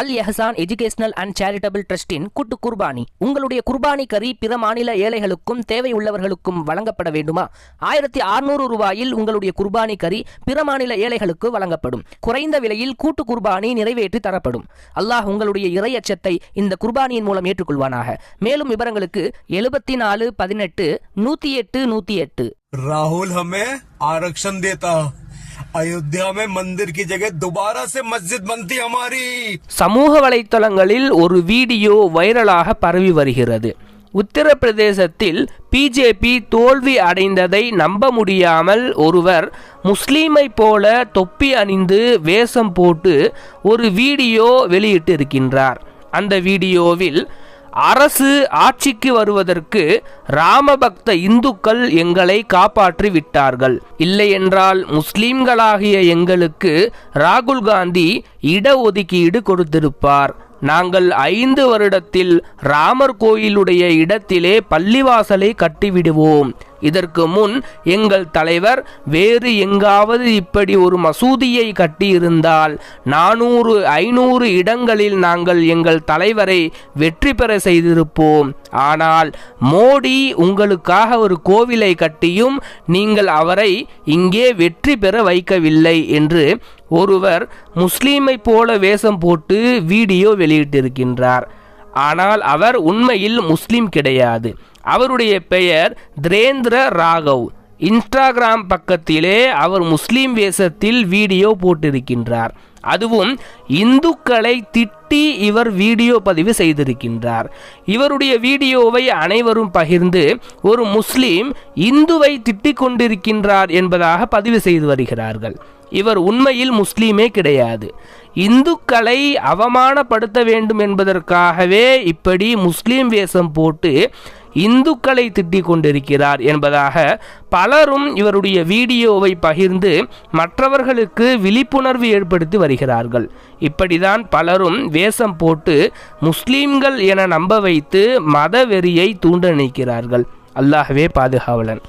Al Ehsan educational and charitable ட்ரஸ்டின் கூட்டு குர்பானி. உங்களுடைய குர்பானி கறி பிற மாநில ஏழைகளுக்கும் தேவையுள்ளவர்களுக்கும் வழங்கப்பட வேண்டுமா? ஆயிரத்தி அறுநூறு ரூபாயில் உங்களுடைய குர்பானி கறி பிற மாநில ஏழைகளுக்கு வழங்கப்படும். குறைந்த விலையில் கூட்டு குர்பானி நிறைவேற்றி தரப்படும். அல்லாஹ் உங்களுடைய இறை அச்சத்தை இந்த குர்பானியின் மூலம் ஏற்றுக்கொள்வானாக. மேலும் விவரங்களுக்கு எழுபத்தி நாலு பதினெட்டு நூத்தி எட்டு நூத்தி எட்டு. ராகுல் ஹமே ஆரக்ஷன் தேதா. அயோத்தியா மந்திர் கி ஜகே துபாரா சே மஸ்ஜித் பந்தி ஹமாரி சமூக வலைத்தளங்களில் ஒரு வீடியோ வைரலாக பரவி வருகிறது. உத்தரப்பிரதேசத்தில் பிஜேபி தோல்வி அடைந்ததை நம்ப முடியாமல் ஒருவர் முஸ்லீமை போல தொப்பி அணிந்து வேஷம் போட்டு ஒரு வீடியோ வெளியிட்டிருக்கின்றார். அந்த வீடியோவில் அரசு ஆட்சிக்கு வருவதற்கு ராமபக்த இந்துக்கள் எங்களை காப்பாற்றி விட்டார்கள். இல்லையென்றால் முஸ்லிம்களாகிய எங்களுக்கு ராகுல் காந்தி இடஒதுக்கீடு கொடுத்திருப்பார். நாங்கள் ஐந்து வருடத்தில் ராமர் கோயிலுடைய இடத்திலே பள்ளிவாசலை கட்டிவிடுவோம். இதற்கு முன் எங்கள் தலைவர் வேறு எங்காவது இப்படி ஒரு மசூதியை கட்டியிருந்தால் நானூறு ஐநூறு இடங்களில் நாங்கள் எங்கள் தலைவரை வெற்றி பெற செய்திருப்போம். ஆனால் மோடி உங்களுக்காக ஒரு கோவிலை கட்டியும் நீங்கள் அவரை இங்கே வெற்றி பெற வைக்கவில்லை என்று ஒருவர் முஸ்லீமை போல வேஷம் போட்டு வீடியோ வெளியிட்டிருக்கின்றார். ஆனால் அவர் உண்மையில் முஸ்லீம் கிடையாது. அவருடைய பெயர் திரேந்திர ராகவ். இன்ஸ்டாகிராம் பக்கத்திலே அவர் முஸ்லீம் வேஷத்தில் வீடியோ போட்டிருக்கின்றார். அதுவும் இந்துக்களை திட்டி இவர் வீடியோ பதிவு செய்திருக்கின்றார். இவருடைய வீடியோவை அனைவரும் பகிர்ந்து ஒரு முஸ்லீம் இந்துவை திட்டிக் கொண்டிருக்கின்றார் என்பதாக பதிவு செய்து வருகிறார்கள். இவர் உண்மையில் முஸ்லீமே கிடையாது. இந்துக்களை அவமானப்படுத்த வேண்டும் என்பதற்காகவே இப்படி முஸ்லீம் வேஷம் போட்டு இந்துக்களை திட்டிக் கொண்டிருக்கிறார் என்பதாக பலரும் இவருடைய வீடியோவை பகிர்ந்து மற்றவர்களுக்கு விழிப்புணர்வு ஏற்படுத்தி வருகிறார்கள். இப்படிதான் பலரும் வேஷம் போட்டு முஸ்லீம்கள் என நம்ப வைத்து மத வெறியை தூண்ட நினைக்கிறார்கள். அல்லாஹ்வே பாதுகாவலன்.